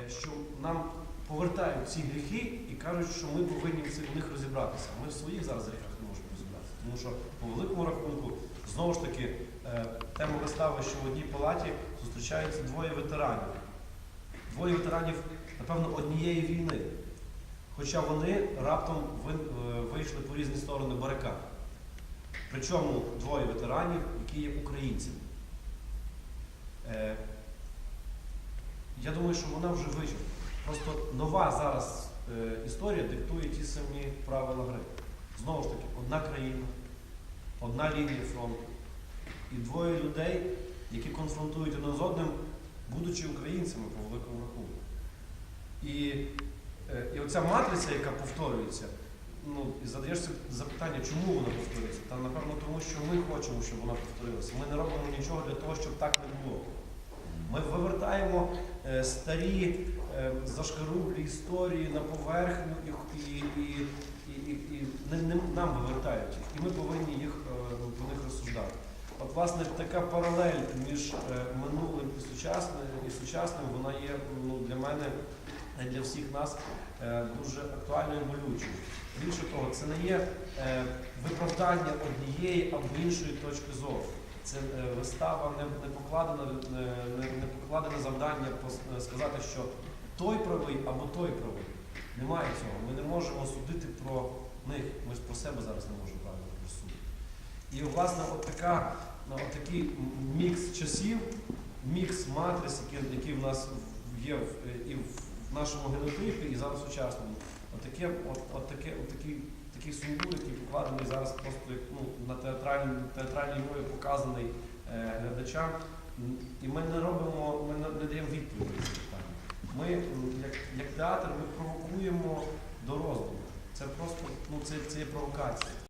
е, що нам повертають ці гріхи і кажуть, що ми повинні в них розібратися. Ми в своїх зараз гріхах не можемо розібратися. Тому що по великому рахунку, знову ж таки, е, тема вистави, що в одній палаті зустрічаються двоє ветеранів. Двоє ветеранів, напевно, однієї війни. Хоча вони раптом е, вийшли по різні сторони барикад. Причому двоє ветеранів, які є українцями. Я думаю, що вона вже вичерпана. Просто нова зараз е, історія диктує ті самі правила гри. Знову ж таки, одна країна, одна лінія фронту. І двоє людей, які конфронтують один з одним, будучи українцями по великому рахунку. І, е, і оця матриця, яка повторюється, ну, і задаєш собі запитання, чому вона повторюється? Та напевно тому, що ми хочемо, щоб вона повторилася. Ми не робимо нічого для того, щоб так не було. Ми вивертаємо е, старі е, зашкарублі історії на поверхню і, і, і, і, і, нам вивертають їх. І ми повинні їх е, по них розсуждати. От, власне, така паралель між минулим і сучасним, і сучасним, вона є ну, для мене, для всіх нас дуже актуальною і болючою. Більше того, це не є виправдання однієї або іншої точки зору. Це вистава не покладена, не, покладене завдання е, сказати, що той правий або той правий. Немає цього. Ми не можемо судити про них. Ми ж про себе зараз не можемо правильно розсудити. І власне, от така, ну, от такий мікс часів, мікс матриць, який, який в нас є в, і в нашому генотипі, і зараз сучасному. От таке, от, от таке, от такий, такий сумбур, який покладений зараз просто ну, на театральній, театральній мові показаний е, глядачам. І ми не робимо, ми не, не даємо відповіді на це питання. Ми, як, як театр, ми провокуємо до роздуму. Це просто ну, це, це є провокація.